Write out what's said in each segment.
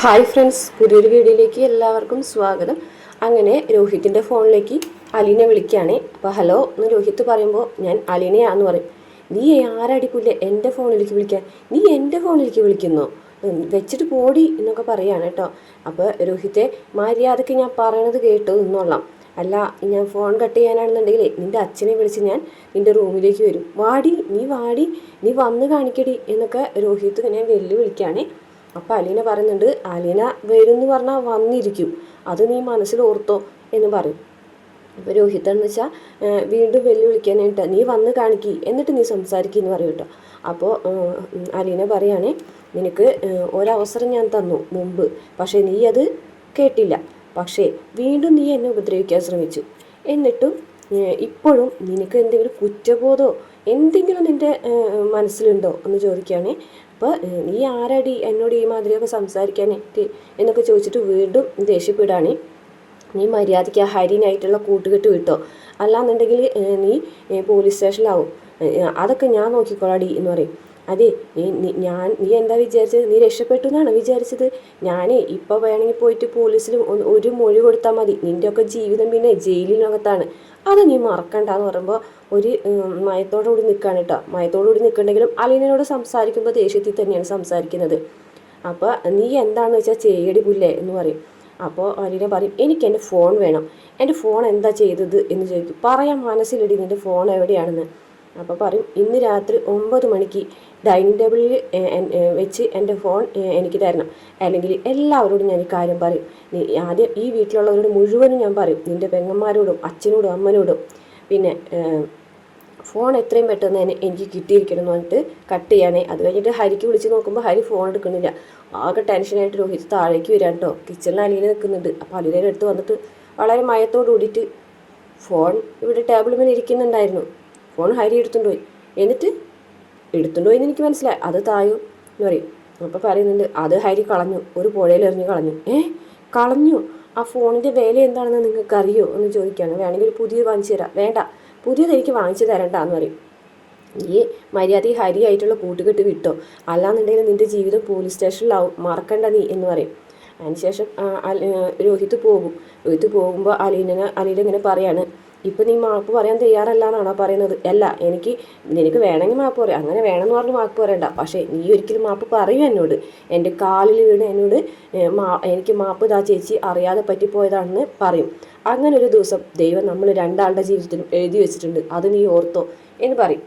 Hi friends പുതിയൊരു വീഡിയോയിലേക്ക് എല്ലാവർക്കും സ്വാഗതം. അങ്ങനെ രോഹിത്തിന്റെ ഫോണിലേക്ക് അലീനെ വിളിക്കുകയാണ്. അപ്പോൾ ഹലോ എന്ന് രോഹിത്ത് പറയുമ്പോൾ ഞാൻ അലീനയാന്ന് പറയും. നീ ആരടിക്കില്ല എന്റെ ഫോണിലേക്ക് വിളിക്കാൻ? നീ എന്റെ ഫോണിലേക്ക് വിളിക്കുന്നു. വെച്ചിട്ട് പോടി എന്നൊക്കെ പറയുകയാണ് കേട്ടോ. അപ്പോൾ രോഹിത്തെ മര്യാദയ്ക്ക് ഞാൻ പറയണത് കേട്ടു എന്നോളാം. അല്ല ഞാൻ ഫോൺ കട്ട് ചെയ്യാനാണെന്നുണ്ടെങ്കിൽ നിന്റെ അച്ഛനെ വിളിച്ച് ഞാൻ നിന്റെ റൂമിലേക്ക് വരും. വാടി നീ വാടി നീ വന്ന് കാണിക്കടി എന്നൊക്കെ രോഹിത്ത് ഇങ്ങനെ വെല്ലുവിളിക്കുകയാണ്. അപ്പം അലീന പറയുന്നുണ്ട് അലീന വരും എന്ന് പറഞ്ഞാൽ വന്നിരിക്കും. അത് നീ മനസ്സിൽ ഓർത്തോ എന്ന് പറയും. അപ്പോൾ രോഹിത് എന്ന് വെച്ചാൽ വീണ്ടും വെല്ലുവിളിക്കാനായിട്ട് നീ വന്ന് കാണിക്കി എന്നിട്ട് നീ സംസാരിക്കുക എന്ന് പറയും കേട്ടോ. അപ്പോൾ അലീന പറയുകയാണെ നിനക്ക് ഒരവസരം ഞാൻ തന്നു മുമ്പ് പക്ഷേ നീ അത് കേട്ടില്ല. പക്ഷേ വീണ്ടും നീ എന്നെ ഉപദ്രവിക്കാൻ ശ്രമിച്ചു. എന്നിട്ടും ഇപ്പോഴും നിനക്ക് എന്തെങ്കിലും കുറ്റബോധമോ എന്തെങ്കിലും നിന്റെ മനസ്സിലുണ്ടോ എന്ന് ചോദിക്കുകയാണേ. അപ്പോൾ നീ ആരാടി? എന്നോട് ഈ മാതിരിയൊക്കെ സംസാരിക്കാനായിട്ട് എന്നൊക്കെ ചോദിച്ചിട്ട് വീണ്ടും ദേഷ്യപ്പെടുകയാണേ. നീ മര്യാദയ്ക്ക് ആ ഹരിനായിട്ടുള്ള കൂട്ടുകെട്ട് വിട്ടോ. അല്ലാന്നുണ്ടെങ്കിൽ നീ പോലീസ് സ്റ്റേഷനിലാവും. അതൊക്കെ ഞാൻ നോക്കിക്കോളാടി എന്ന് പറയും. അതെ നീ ഞാൻ നീ എന്താ വിചാരിച്ചത്? നീ രക്ഷപ്പെട്ടു എന്നാണ് വിചാരിച്ചത്? ഞാൻ ഇപ്പോൾ വേണമെങ്കിൽ പോയിട്ട് പോലീസിൽ ഒരു മൊഴി കൊടുത്താൽ മതി. നിന്റെ ഒക്കെ ജീവിതം പിന്നെ ജയിലിനകത്താണ്. അത് നീ മറക്കണ്ട എന്ന് പറയുമ്പോൾ ഒരു മയത്തോടുകൂടി നിൽക്കുകയാണ് കേട്ടോ മയത്തോടുകൂടി നിൽക്കണ്ടെങ്കിലും അലീനോട് സംസാരിക്കുമ്പോൾ ദേഷ്യത്തിൽ തന്നെയാണ് സംസാരിക്കുന്നത്. അപ്പോൾ നീ എന്താണെന്ന് വെച്ചാൽ ചെയ്യടി പുല്ലേ എന്ന് പറയും. അപ്പോൾ അലീന പറയും എനിക്ക് എന്റെ ഫോൺ വേണം. എന്റെ ഫോൺ എന്താ ചെയ്തത്? എന്ന് ചോദിക്കും. പറയാൻ മനസ്സിലിടി നിന്റെ ഫോൺ എവിടെയാണെന്ന്. അപ്പോൾ പറയും ഇന്ന് രാത്രി ഒമ്പത് മണിക്ക് ഡൈനിങ് ടേബിളിൽ വെച്ച് എന്റെ ഫോൺ എനിക്ക് തരണം. അല്ലെങ്കിൽ എല്ലാവരോടും ഞാൻ ഈ കാര്യം പറയും. നീ ആദ്യം ഈ വീട്ടിലുള്ളവരോട് മുഴുവനും ഞാൻ പറയും. നിന്റെ പെങ്ങന്മാരോടും അച്ഛനോടും അമ്മനോടും. പിന്നെ ഫോൺ എത്രയും പെട്ടെന്ന് തന്നെ എനിക്ക് കിട്ടിയിരിക്കണം എന്ന് പറഞ്ഞിട്ട് കട്ട് ചെയ്യാനേ. അത് കഴിഞ്ഞിട്ട് ഹരിക്ക് വിളിച്ച് നോക്കുമ്പോൾ ഹരി ഫോൺ എടുക്കുന്നില്ല. ആകെ ടെൻഷനായിട്ട് രോഹിത് താഴേക്ക് വരാം കേട്ടോ കിച്ചണിൽ അലീന നിൽക്കുന്നുണ്ട്. അപ്പോൾ അലീനയുടെ അടുത്ത് വന്നിട്ട് വളരെ മയത്തോട് കൂടിയിട്ട് ഫോൺ ഇവിടെ ടേബിളിൽ ഇരിക്കുന്നുണ്ടായിരുന്നു. ഫോൺ ഹരി എടുത്തുകൊണ്ട് പോയി. എന്നിട്ട് എടുത്തുകൊണ്ട് പോയി എന്ന് എനിക്ക് മനസ്സിലായി. അത് തായോ എന്ന് പറയും. അപ്പോൾ പറയുന്നുണ്ട് അത് ഹരി കളഞ്ഞു. ഒരു പുഴയിൽ എറിഞ്ഞ് കളഞ്ഞു. ഏ? കളഞ്ഞു? ആ ഫോണിന്റെ വില എന്താണെന്ന് നിങ്ങൾക്ക് അറിയോ എന്ന് ചോദിക്കുകയാണ്. വേണമെങ്കിൽ പുതിയത് വാങ്ങിച്ചു തരാം. വേണ്ട. പുതിയത് എനിക്ക് വാങ്ങിച്ചു തരണ്ട എന്ന് പറയും. ഈ മര്യാദ ഹരിയായിട്ടുള്ള കൂട്ടുകെട്ട് വിട്ടോ? അല്ലാന്നുണ്ടെങ്കിൽ നിന്റെ ജീവിതം പോലീസ് സ്റ്റേഷനിലാവും മറക്കണ്ട നീ എന്ന് പറയും. അതിനുശേഷം രോഹിത് പോകും. രോഹിത് പോകുമ്പോൾ അലീനെ അലീന ഇങ്ങനെ പറയാണ് ഇപ്പം നീ മാപ്പ് പറയാൻ തയ്യാറല്ല എന്നാണോ പറയുന്നത്? അല്ല എനിക്ക് നിനക്ക് വേണമെങ്കിൽ മാപ്പ് പറയാം. അങ്ങനെ വേണമെന്ന് പറഞ്ഞ് മാപ്പ് പറയണ്ട. പക്ഷേ നീ ഒരിക്കലും മാപ്പ് പറയൂ എന്നോട്. എന്റെ കാലിൽ വീണ് എന്നോട് മാ എനിക്ക് മാപ്പ് ഇതാ ചേച്ചി അറിയാതെ പറ്റിപ്പോയതാണെന്ന് പറയും. അങ്ങനെ ഒരു ദിവസം ദൈവം നമ്മൾ രണ്ടാളുടെ ജീവിതത്തിലും എഴുതി വെച്ചിട്ടുണ്ട്. അത് നീ ഓർത്തോ എന്ന് പറയും.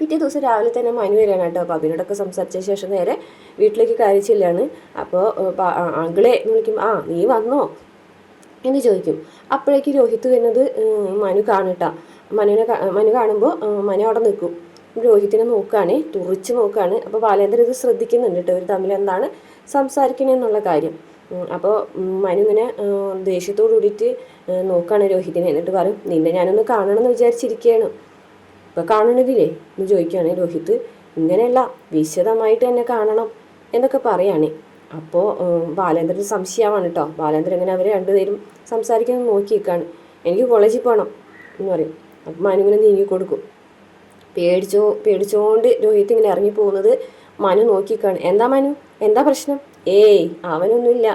പിറ്റേ ദിവസം രാവിലെ തന്നെ മനു വരികയാണ് കേട്ടോ. അപ്പോൾ അഭിനോടൊക്കെ സംസാരിച്ച ശേഷം നേരെ വീട്ടിലേക്ക് കയറി ചെല്ലാണ് അപ്പോൾ അങ്കിളെ എന്ന് വിളിക്കുമ്പോൾ ആ നീ വന്നോ? എന്ന് ചോദിക്കും. അപ്പോഴേക്ക് രോഹിത് വരുന്നത് മനു കാണട്ടാ മനുവിനെ മനു കാണുമ്പോൾ മനു അവിടെ നിൽക്കും. രോഹിത്തിനെ നോക്കുകയാണ് തുറിച്ച് നോക്കുകയാണ്. അപ്പോൾ ബാലേന്ദ്രൻ ഇത് ശ്രദ്ധിക്കുന്നുണ്ട് കേട്ടോ ഇവർ തമ്മിൽ എന്താണ് സംസാരിക്കണമെന്നുള്ള കാര്യം. അപ്പോൾ മനു ഇങ്ങനെ ദേഷ്യത്തോട് കൂടിയിട്ട് നോക്കുകയാണ് രോഹിത്തിനെ. എന്നിട്ട് പറയും നിന്നെ ഞാനൊന്ന് കാണണമെന്ന് വിചാരിച്ചിരിക്കുകയാണ്. ഇപ്പം കാണണതില്ലേ എന്ന് ചോദിക്കുകയാണ് രോഹിത് ഇങ്ങനെയല്ല വിശദമായിട്ട് എന്നെ കാണണം എന്നൊക്കെ പറയുകയാണ് അപ്പോൾ ബാലേന്ദ്രൻ സംശയമാണ് കേട്ടോ ബാലേന്ദ്രൻ ഇങ്ങനെ അവരെ രണ്ടുപേരും സംസാരിക്കാൻ നോക്കി നിൽക്കുകയാണ് എനിക്ക് കോളേജിൽ പോകണം എന്ന് പറയും. അപ്പം മനു ഇങ്ങനെ നീങ്ങി കൊടുക്കും. പേടിച്ചോ പേടിച്ചോണ്ട് രോഹിത് ഇങ്ങനെ ഇറങ്ങി പോകുന്നത് മനു നോക്കിക്കാണ് എന്താ മനു? എന്താ പ്രശ്നം? ഏയ് അവനൊന്നുമില്ല.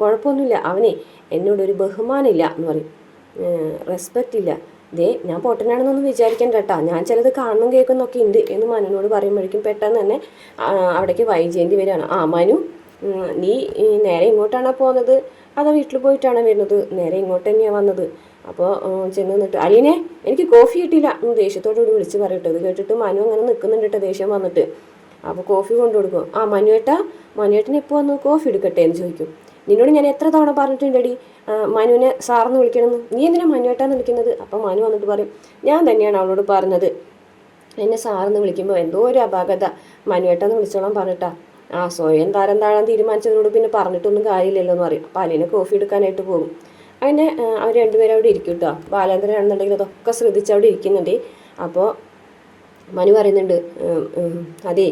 കുഴപ്പമൊന്നുമില്ല. അവനെ എന്നോടൊരു ബഹുമാനമില്ല എന്ന് പറയും. റെസ്പെക്റ്റ് ഇല്ല. ദേ ഞാൻ പൊട്ടനാണെന്നൊന്നും വിചാരിക്കണ്ട കേട്ടാ. ഞാൻ ചിലത് കാണുന്നു കേൾക്കുന്നൊക്കെ ഉണ്ട് എന്ന് മനുവിനോട് പറയുമ്പോഴേക്കും പെട്ടെന്ന് തന്നെ അവിടേക്ക് വൈജയന്തി വരികയാണ്. ആ മനു നീ നേരെ ഇങ്ങോട്ടാണോ പോകുന്നത് അതോ വീട്ടിൽ പോയിട്ടാണോ വരുന്നത്? നേരെ ഇങ്ങോട്ട് തന്നെയാണ് വന്നത്. അപ്പോൾ ചെന്ന് നിന്നിട്ട് അലീനെ എനിക്ക് കോഫി കിട്ടിയില്ല. എന്ന് ദേഷ്യത്തോടുകൂടി വിളിച്ച് പറയട്ടെ ഇത് കേട്ടിട്ട് മനു അങ്ങനെ നിൽക്കുന്നുണ്ട് കേട്ടോ ദേഷ്യം വന്നിട്ട്. അപ്പോൾ കോഫി കൊണ്ടു കൊടുക്കും ആ മനുവേട്ടാ മനുവേട്ടൻ എപ്പോൾ വന്നു? കോഫി എടുക്കട്ടെ? എന്ന് ചോദിക്കും. നിന്നോട് ഞാൻ എത്ര തവണ പറഞ്ഞിട്ടുണ്ടടി? മനുവിനെ സാറിന് വിളിക്കണമെന്ന്. നീ എന്തിനാ മനുവേട്ടാന്ന് വിളിക്കുന്നത്? അപ്പം മനു വന്നിട്ട് പറയും ഞാൻ തന്നെയാണ് അവളോട് പറഞ്ഞത്. എന്നെ സാറെന്ന് വിളിക്കുമ്പോൾ എന്തോ ഒരു അപാകത. മനുവേട്ടെന്ന് വിളിച്ചോളാം പറഞ്ഞിട്ടാ. ആ സ്വയം താരം താഴാൻ തീരുമാനിച്ചതിനോട് പിന്നെ പറഞ്ഞിട്ടൊന്നും കാര്യമില്ലല്ലോ എന്ന് പറയും. അപ്പോൾ അലീനെ കോഫി എടുക്കാനായിട്ട് പോകും. അങ്ങനെ അവർ രണ്ടുപേരും അവിടെ ഇരിക്കും കേട്ടോ ബാലേന്ദ്രനാണെന്നുണ്ടെങ്കിൽ അതൊക്കെ ശ്രദ്ധിച്ച് അവിടെ ഇരിക്കുന്നുണ്ട്. അപ്പോൾ മനു പറയുന്നുണ്ട് അതെ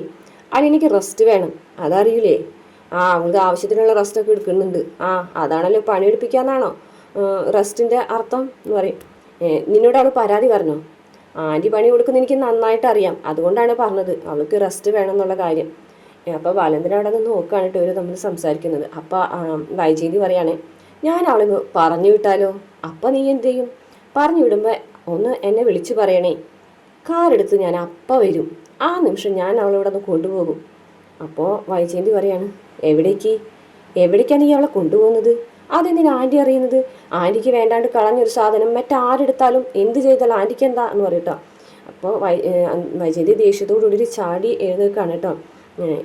അലീനയ്ക്ക് റെസ്റ്റ് വേണം. അതറിയില്ലേ ആ അവൾക്ക് ആവശ്യത്തിനുള്ള റെസ്റ്റൊക്കെ എടുക്കുന്നുണ്ട്. ആ അതാണല്ലോ പണിയെടുപ്പിക്കാന്നാണോ? റെസ്റ്റിന്റെ അർത്ഥം എന്ന് പറയും. നിന്നോട് അവൾ പരാതി പറഞ്ഞോ? ആന്റി പണി കൊടുക്കുന്ന എനിക്ക് നന്നായിട്ട് അറിയാം. അതുകൊണ്ടാണ് പറഞ്ഞത്. അവൾക്ക് റെസ്റ്റ് വേണം എന്നുള്ള കാര്യം. അപ്പോൾ ബാലേന്ദ്രൻ അവിടെ നിന്ന് നോക്കുകയാണ് കേട്ടോ ഇവർ തമ്മിൽ സംസാരിക്കുന്നത്. അപ്പോൾ വൈജയന്തി പറയുകയാണെ ഞാൻ അവളെ പറഞ്ഞു വിട്ടാലോ? അപ്പം നീ എന്ത് ചെയ്യും? പറഞ്ഞു വിടുമ്പോൾ ഒന്ന് എന്നെ വിളിച്ചു പറയണേ. കാറെടുത്ത് ഞാൻ അപ്പം വരും. ആ നിമിഷം ഞാൻ അവളെ നിന്ന് കൊണ്ടുപോകും. അപ്പോൾ വൈജയന്തി പറയാണ് എവിടേക്ക്? എവിടേക്കാണ് നീ അവളെ കൊണ്ടുപോകുന്നത്? അതെന്തിനാ ആന്റി അറിയുന്നത്? ആന്റിക്ക് വേണ്ടാണ്ട് കളഞ്ഞൊരു സാധനം മറ്റാരെടുത്താലും എന്ത് ചെയ്താലും ആന്റിക്ക് എന്താ എന്ന് പറയട്ടോ. അപ്പോൾ വൈ വൈജയന്തി ദേഷ്യത്തോടുകൂടി ചാടി എഴുന്നേൽക്കാണ് കേട്ടോ.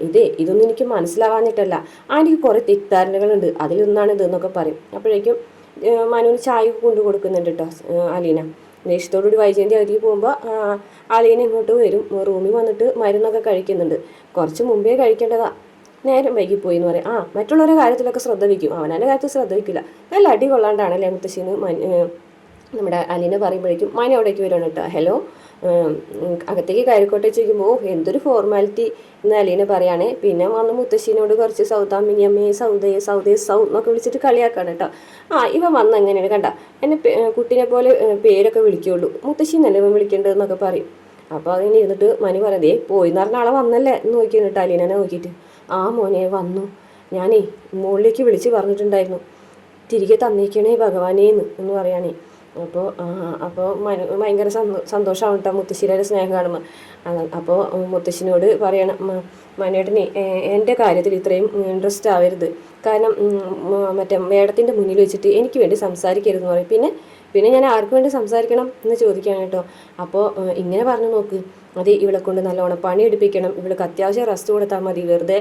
ഇതേ ഇതൊന്നും എനിക്ക് മനസ്സിലാവാഞ്ഞിട്ടല്ല. ആന്റിക്ക് കുറേ തെറ്റിദ്ധാരണകളുണ്ട്. അതിലൊന്നാണ് ഇതെന്നൊക്കെ പറയും. അപ്പോഴേക്കും മനുവിന് ചായ കൊണ്ടു കൊടുക്കുന്നുണ്ട് കേട്ടോ അലീന. ദേഷ്യത്തോടുകൂടി വൈജയന്തി അതിലേക്ക് പോകുമ്പോൾ അലീന ഇങ്ങോട്ട് വരും. റൂമിൽ വന്നിട്ട് മരുന്നൊക്കെ കഴിക്കുന്നുണ്ട്. കുറച്ച് മുമ്പേ കഴിക്കേണ്ടതാ. നേരം വൈകിപ്പോയി എന്ന് പറയും. ആ മറ്റുള്ളവരുടെ കാര്യത്തിലൊക്കെ ശ്രദ്ധ വയ്ക്കും. അവനവന്റെ കാര്യത്തിൽ ശ്രദ്ധ വയ്ക്കില്ല. നല്ല അടി കൊള്ളാണ്ടാണല്ലേ മുത്തശ്ശിന്ന് മൻ ഏഹ് നമ്മുടെ അലീനെ പറയുമ്പോഴേക്കും മന അവിടേക്ക് വരുവാണ് കേട്ടോ ഹലോ? അകത്തേക്ക് കയറിക്കോട്ടെ ചോദിക്കുമ്പോൾ എന്തൊരു ഫോർമാലിറ്റി എന്ന് അലീന പറയുകയാണെ പിന്നെ വന്ന് മുത്തശ്ശീനോട് കുറച്ച് സൗദാമിനിയമ്മേ സൗദയെ സൗദേ സൗ എന്നൊക്കെ വിളിച്ചിട്ട് കളിയാക്കാണ് കേട്ടോ. ആ ഇവ വന്ന് അങ്ങനെയാണ് കണ്ട. എന്നെ കുട്ടീനെ പോലെ പേരൊക്കെ വിളിക്കുള്ളൂ. മുത്തശ്ശി എന്നല്ലേ ഇവൻ വിളിക്കേണ്ടതെന്നൊക്കെ പറയും. അപ്പോൾ അതിന് ഇരുന്നിട്ട് മനു പറയുന്നത് ഏ പോയി എന്ന് പറഞ്ഞ ആളെ വന്നല്ലേ? എന്ന് നോക്കിയാണ് കേട്ടോ അലീനെ നോക്കിയിട്ട്. ആ മോനെ വന്നു. ഞാനേ മുകളിലേക്ക് വിളിച്ച് പറഞ്ഞിട്ടുണ്ടായിരുന്നു. തിരികെ തന്നേക്കണേ ഭഗവാനേന്ന് എന്ന് പറയാനേ അപ്പോൾ അപ്പോൾ ഭയങ്കര സന്തോ സന്തോഷമാണ് കേട്ടോ മുത്തശ്ശിയുടെ സ്നേഹം കാണുമ്പോൾ അപ്പോൾ മുത്തശ്ശിനോട് പറയണം "മ- മനേട്ടനെ എന്റെ കാര്യത്തിൽ ഇത്രയും ഇൻട്രസ്റ്റ് ആവരുത്. കാരണം മറ്റേ മേഡത്തിന്റെ മുന്നിൽ വെച്ചിട്ട് എനിക്ക് വേണ്ടി സംസാരിക്കരുതെന്ന് പറയും. പിന്നെ പിന്നെ ഞാൻ ആർക്ക് വേണ്ടി സംസാരിക്കണം എന്ന് ചോദിക്കുകയാണ് കേട്ടോ. അപ്പോൾ ഇങ്ങനെ പറഞ്ഞു നോക്ക്. അത് ഇവളെ കൊണ്ട് നല്ലോണം പണി എടുപ്പിക്കണം. ഇവൾക്ക് അത്യാവശ്യം റെസ്റ്റ് കൊടുത്താൽ മതി. വെറുതെ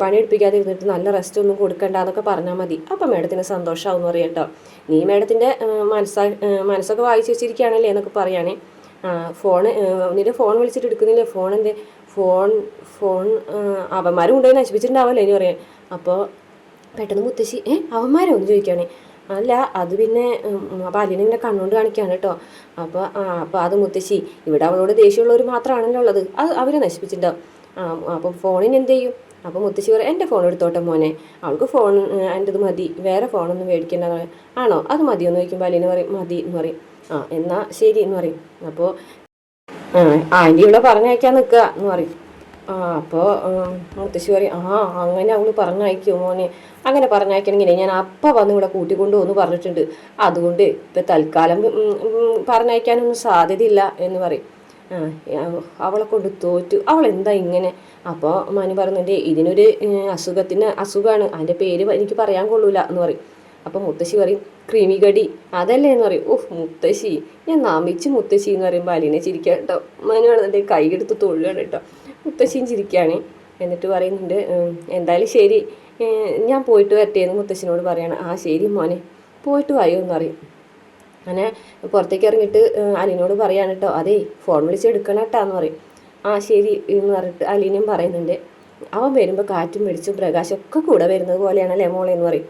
പണി എടുപ്പിക്കാതെ ഇരുന്നിട്ട് നല്ല റെസ്റ്റ് ഒന്നും കൊടുക്കണ്ട എന്നൊക്കെ പറഞ്ഞാൽ മതി. അപ്പം മേഡത്തിന് സന്തോഷമാവും എന്ന് പറയാം കേട്ടോ. നീ മേഡത്തിന്റെ മനസ്സാ മനസ്സൊക്കെ വായിച്ചു വെച്ചിരിക്കുകയാണല്ലേ എന്നൊക്കെ പറയുകയാണേ ഫോണ് നിന്റെ ഫോൺ വിളിച്ചിട്ട് എടുക്കുന്നില്ലേ? ഫോൺ എന്തേ? ഫോൺ ഫോൺ അവന്മാരും കൊണ്ടുപോയി നശിപ്പിച്ചിട്ടുണ്ടാവല്ലോ ഇനി പറയാൻ. അപ്പോൾ പെട്ടെന്ന് മുത്തശ്ശി ഏ അവന്മാരോ? എന്ന് ചോദിക്കുകയാണേ. അല്ല അത് പിന്നെ അപ്പോൾ അലിനെ ഇങ്ങനെ കണ്ണുകൊണ്ട് കാണിക്കുകയാണ് കേട്ടോ. അപ്പോൾ ആ അപ്പോൾ അത് മുത്തശ്ശി ഇവിടെ അവളോട് ദേഷ്യമുള്ളവർ മാത്രമാണല്ലോ ഉള്ളത്. അത് അവരെ നശിപ്പിച്ചിട്ടുണ്ടാവും. അപ്പം ഫോണിന് എന്ത് ചെയ്യും? അപ്പോൾ മുത്തശ്ശി പറയും എന്റെ ഫോൺ എടുത്തോട്ടെ മോനെ. അവൾക്ക് ഫോൺ എന്റെത് മതി. വേറെ ഫോണൊന്നും മേടിക്കേണ്ട. ആണോ? അത് മതിയെന്ന് ചോദിക്കുമ്പോൾ അലീന പറയും മതി എന്ന് പറയും. ആ എന്നാൽ ശരി എന്ന് പറയും. അപ്പോൾ ആന്റി ഇവിടെ പറഞ്ഞയക്കാൻ നിൽക്കുക എന്ന് പറയും. ആ അപ്പോൾ മുത്തശ്ശി പറയും ആ അങ്ങനെ അവൾ പറഞ്ഞയക്കോ മോനെ. അങ്ങനെ പറഞ്ഞയക്കണമെങ്കിൽ ഞാൻ അപ്പം വന്ന് ഇവിടെ കൂട്ടിക്കൊണ്ടു എന്ന് പറഞ്ഞിട്ടുണ്ട്. അതുകൊണ്ട് ഇപ്പം തൽക്കാലം പറഞ്ഞയക്കാനൊന്നും സാധ്യതയില്ല എന്ന് പറയും. അവളെ കൊണ്ട് തോറ്റു. അവൾ എന്താ ഇങ്ങനെ? അപ്പോൾ മനു പറയുന്നുണ്ട് ഇതിനൊരു അസുഖത്തിന് അസുഖമാണ് അതിന്റെ പേര് എനിക്ക് പറയാൻ കൊള്ളൂല എന്ന് പറയും. അപ്പം മുത്തശ്ശി പറയും ക്രീമി കടി അതല്ലേ? എന്ന് പറയും. ഓഹ് മുത്തശ്ശി ഞാൻ നമിച്ച് മുത്തശ്ശി എന്ന് പറയുമ്പോൾ അലീനെ ചിരിക്കുക കേട്ടോ. മനുവാണ് എന്റെ കൈ എടുത്ത് തൊള്ളുകയാണ് കേട്ടോ. മുത്തശ്ശിയും ചിരിക്കുകയാണ്. എന്നിട്ട് പറയുന്നുണ്ട് എന്തായാലും ശരി. ഞാൻ പോയിട്ട് വരട്ടെ എന്ന് മുത്തശ്ശിനോട് പറയാണ്. ആ ശരി മോനെ. പോയിട്ട് വായോ എന്ന് പറയും. അങ്ങനെ പുറത്തേക്ക് ഇറങ്ങിയിട്ട് അലീനോട് പറയാണ് കേട്ടോ. അതേ ഫോൺ വിളിച്ച് എടുക്കണം കേട്ടോ എന്ന് പറയും. ആ ശരി എന്ന് പറഞ്ഞിട്ട് അലീനയും പറയുന്നുണ്ട്. അവൻ വരുമ്പോൾ കാറ്റും വെളിച്ചും പ്രകാശം ഒക്കെ കൂടെ വരുന്നത് പോലെയാണല്ലേ മോളെ എന്ന് പറയും.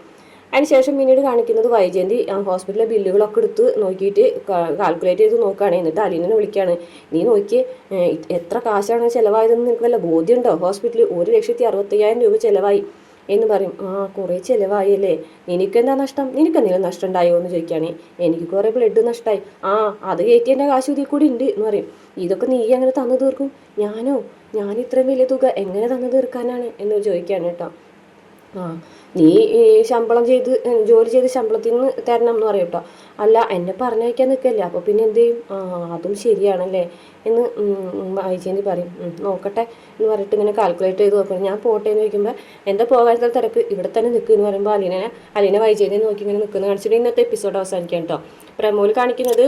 അതിനുശേഷം പിന്നീട് കാണിക്കുന്നത് വൈജയന്തി ഹോസ്പിറ്റലിലെ ബില്ലുകളൊക്കെ എടുത്ത് നോക്കിയിട്ട് കാൽക്കുലേറ്റ് ചെയ്ത് നോക്കുകയാണ്. എന്നിട്ട് അലീനെ വിളിക്കുകയാണ്. നീ നോക്കി എത്ര കാശാണ് ചിലവായതെന്ന് നിനക്ക് വല്ല ബോധ്യമുണ്ടോ? ഹോസ്പിറ്റലിൽ ഒരു ലക്ഷത്തി അറുപത്തയ്യായിരം രൂപ ചിലവായി. എന്ന് പറയും. ആ കുറേ ചിലവായി അല്ലേ നിനക്കെന്താ നഷ്ടം? നിനക്ക് എന്തെങ്കിലും നഷ്ടം ഉണ്ടായോ? എന്ന് ചോദിക്കുകയാണ്. എനിക്ക് കുറേ ബ്ലഡ് നഷ്ടമായി. ആ അത് കയറ്റി എന്റെ കാശ് ഇതിൽ കൂടി ഉണ്ട് എന്ന് പറയും. ഇതൊക്കെ നീ അങ്ങനെ തന്നു തീർക്കും? ഞാനോ? ഞാൻ ഇത്രയും വലിയ തുക എങ്ങനെ തന്നു തീർക്കാനാണ്? എന്ന് ചോദിക്കുകയാണ് കേട്ടോ. നീ ഈ ശമ്പളം ചെയ്ത് ജോലി ചെയ്ത് ശമ്പളത്തിൽ നിന്ന് തരണം എന്ന് പറയും കേട്ടോ അല്ല എന്നെ പറഞ്ഞു പറഞ്ഞയക്കാൻ നിൽക്കല്ലേ അപ്പോൾ പിന്നെ എന്ത് ചെയ്യും? ആ അതും ശരിയാണല്ലേ എന്ന് വായിച്ചേന്തി പറയും. നോക്കട്ടെ എന്ന് പറഞ്ഞിട്ട് ഇങ്ങനെ കാൽക്കുലേറ്റ് ചെയ്ത് നോക്കണം ഞാൻ പോട്ടെ എന്ന് ചോദിക്കുമ്പോൾ എന്റെ പോകാത്ത തിരക്ക് ഇവിടെ തന്നെ നിൽക്കുക എന്ന് പറയുമ്പോൾ അലീനെ അലീനെ വൈജയന്തി നോക്കി ഇങ്ങനെ നിൽക്കുന്ന കാണിച്ചിട്ട് ഇന്നത്തെ എപ്പിസോഡ് അവസാനിക്കാം കേട്ടോ പ്രമോൾ കാണിക്കുന്നത്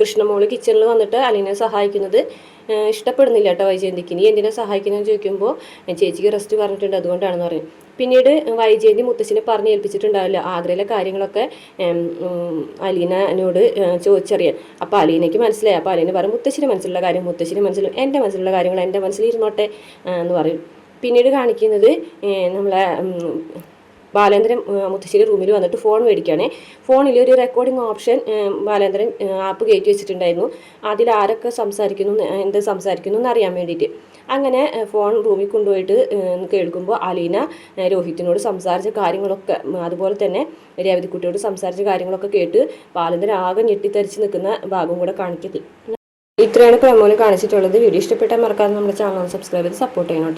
കൃഷ്ണമോൾ കിച്ചണിൽ വന്നിട്ട് അലീനെ സഹായിക്കുന്നത് ഇഷ്ടപ്പെടുന്നില്ല കേട്ടോ വൈജയന്തിക്ക്. നീ എന്തിനാ സഹായിക്കുന്നതെന്ന് ചോദിക്കുമ്പോൾ ചേച്ചിക്ക് റെസ്റ്റ് പറഞ്ഞിട്ടുണ്ട്. അതുകൊണ്ടാണെന്ന് പറയും. പിന്നീട് വൈജയന്തി മുത്തശ്ശിനെ പറഞ്ഞ് ഏൽപ്പിച്ചിട്ടുണ്ടാവില്ല. ആഗ്രയിലെ കാര്യങ്ങളൊക്കെ ഏ, ചോദിച്ചറിയാൻ. അപ്പോൾ അലീനയ്ക്ക് മനസ്സിലായി. അപ്പോൾ അലീന പറയും മുത്തശ്ശിന്റെ മനസ്സിലുള്ള കാര്യം മുത്തശ്ശിന്റെ മനസ്സിലും എന്റെ മനസ്സിലുള്ള കാര്യങ്ങൾ എന്റെ മനസ്സിലിരുന്നോട്ടെ എന്ന് പറയും. പിന്നീട് കാണിക്കുന്നത് നമ്മളെ ബാലേന്ദ്രൻ മുത്തശ്ശേരി റൂമിൽ വന്നിട്ട് ഫോൺ മേടിക്കുകയാണ്. ഫോണിൽ ഒരു റെക്കോർഡിംഗ് ഓപ്ഷൻ ബാലേന്ദ്രൻ ആപ്പ് കയറ്റി വെച്ചിട്ടുണ്ടായിരുന്നു. അതിൽ ആരൊക്കെ സംസാരിക്കുന്നു എന്ത് സംസാരിക്കുന്നു എന്നറിയാൻ വേണ്ടിയിട്ട്. അങ്ങനെ ഫോൺ റൂമിൽ കൊണ്ടുപോയിട്ട് കേൾക്കുമ്പോൾ അലീന രോഹിത്തിനോട് സംസാരിച്ച കാര്യങ്ങളൊക്കെ അതുപോലെ തന്നെ രേവതിക്കുട്ടിയോട് സംസാരിച്ച കാര്യങ്ങളൊക്കെ കേട്ട് ബാലേന്ദ്രൻ ആകെ ഞെട്ടിത്തരിച്ച് നിൽക്കുന്ന ഭാഗം കൂടെ കാണിക്കുന്നത് ഇത്രയാണ് പ്രമോൽ കാണിച്ചിട്ടുള്ളത്. വീഡിയോ ഇഷ്ടപ്പെട്ടാൽ മറക്കാതെ നമ്മുടെ ചാനൽ സബ്സ്ക്രൈബ് ചെയ്ത് സപ്പോർട്ട് ചെയ്യണം